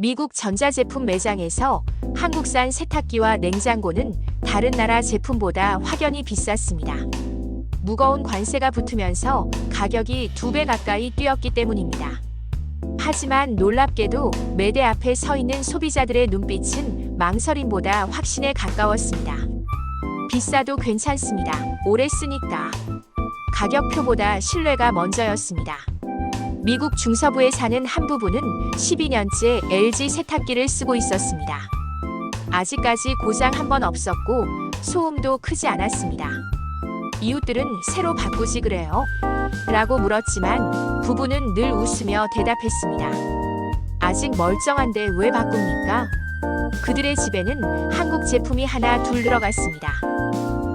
미국 전자제품 매장에서 한국산 세탁기와 냉장고는 다른 나라 제품보다 확연히 비쌌습니다. 무거운 관세가 붙으면서 가격이 두 배 가까이 뛰었기 때문입니다. 하지만 놀랍게도 매대 앞에 서 있는 소비자들의 눈빛은 망설임보다 확신에 가까웠습니다. 비싸도 괜찮습니다. 오래 쓰니까. 가격표보다 신뢰가 먼저였습니다. 미국 중서부에 사는 한 부부는 12년째 LG 세탁기를 쓰고 있었습니다. 아직까지 고장 한 번 없었고 소음도 크지 않았습니다. 이웃들은 새로 바꾸지 그래요? 라고 물었지만 부부는 늘 웃으며 대답했습니다. 아직 멀쩡한데 왜 바꿉니까? 그들의 집에는 한국 제품이 하나 둘 들어갔습니다.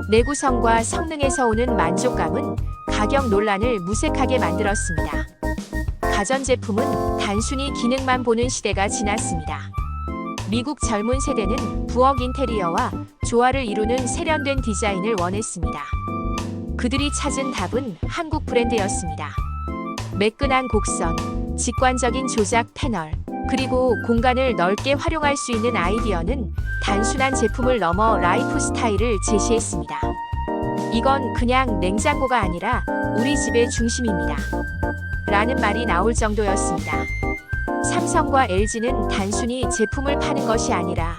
내구성과 성능에서 오는 만족감은 가격 논란을 무색하게 만들었습니다. 가전제품은 단순히 기능만 보는 시대가 지났습니다. 미국 젊은 세대는 부엌 인테리어와 조화를 이루는 세련된 디자인을 원했습니다. 그들이 찾은 답은 한국 브랜드였습니다. 매끈한 곡선, 직관적인 조작 패널, 그리고 공간을 넓게 활용할 수 있는 아이디어는 단순한 제품을 넘어 라이프 스타일을 제시했습니다. 이건 그냥 냉장고가 아니라 우리 집의 중심입니다. 라는 말이 나올 정도였습니다. 삼성과 LG는 단순히 제품을 파는 것이 아니라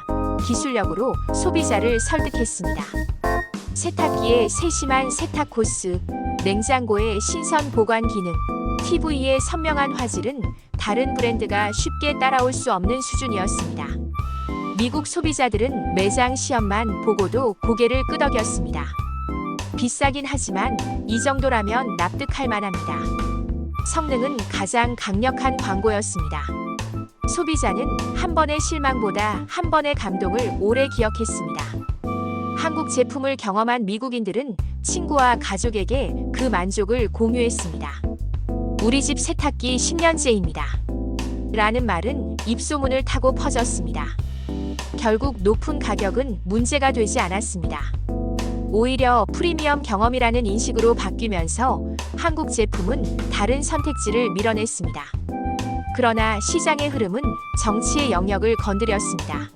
기술력으로 소비자를 설득했습니다. 세탁기의 세심한 세탁 코스, 냉장고의 신선 보관 기능, TV의 선명한 화질은 다른 브랜드가 쉽게 따라올 수 없는 수준이었습니다. 미국 소비자들은 매장 시험만 보고도 고개를 끄덕였습니다. 비싸긴 하지만 이 정도라면 납득할 만합니다. 성능은 가장 강력한 광고였습니다. 소비자는 한 번의 실망보다 한 번의 감동을 오래 기억했습니다. 한국 제품을 경험한 미국인들은 친구와 가족에게 그 만족을 공유했습니다. 우리 집 세탁기 10년째입니다. 라는 말은 입소문을 타고 퍼졌습니다. 결국 높은 가격은 문제가 되지 않았습니다. 오히려 프리미엄 경험이라는 인식으로 바뀌면서 한국 제품은 다른 선택지를 밀어냈습니다. 그러나 시장의 흐름은 정치의 영역을 건드렸습니다.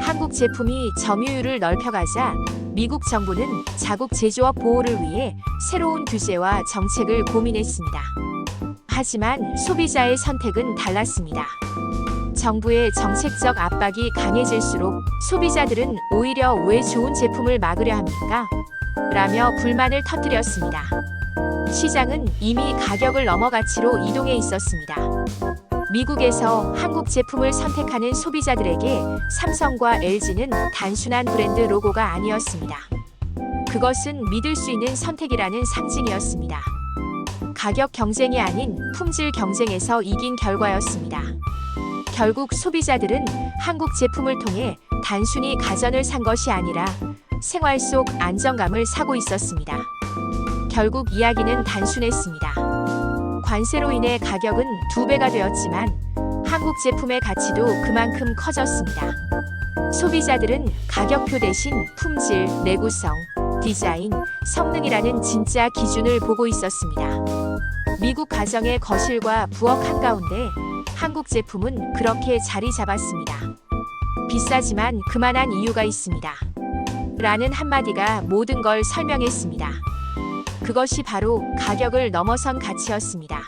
한국 제품이 점유율을 넓혀가자 미국 정부는 자국 제조업 보호를 위해 새로운 규제와 정책을 고민했습니다. 하지만 소비자의 선택은 달랐습니다. 정부의 정책적 압박이 강해질수록 소비자들은 오히려 왜 좋은 제품을 막으려 합니까? 라며 불만을 터뜨렸습니다. 시장은 이미 가격을 넘어 가치로 이동해 있었습니다. 미국에서 한국 제품을 선택하는 소비자들에게 삼성과 LG는 단순한 브랜드 로고가 아니었습니다. 그것은 믿을 수 있는 선택이라는 상징이었습니다. 가격 경쟁이 아닌 품질 경쟁에서 이긴 결과였습니다. 결국 소비자들은 한국 제품을 통해 단순히 가전을 산 것이 아니라 생활 속 안정감을 사고 있었습니다. 결국 이야기는 단순했습니다. 관세로 인해 가격은 두 배가 되었지만 한국 제품의 가치도 그만큼 커졌습니다. 소비자들은 가격표 대신 품질, 내구성, 디자인, 성능이라는 진짜 기준을 보고 있었습니다. 미국 가정의 거실과 부엌 한가운데 한국 제품은 그렇게 자리 잡았습니다. 비싸지만 그만한 이유가 있습니다. 라는 한마디가 모든 걸 설명했습니다. 그것이 바로 가격을 넘어선 가치였습니다.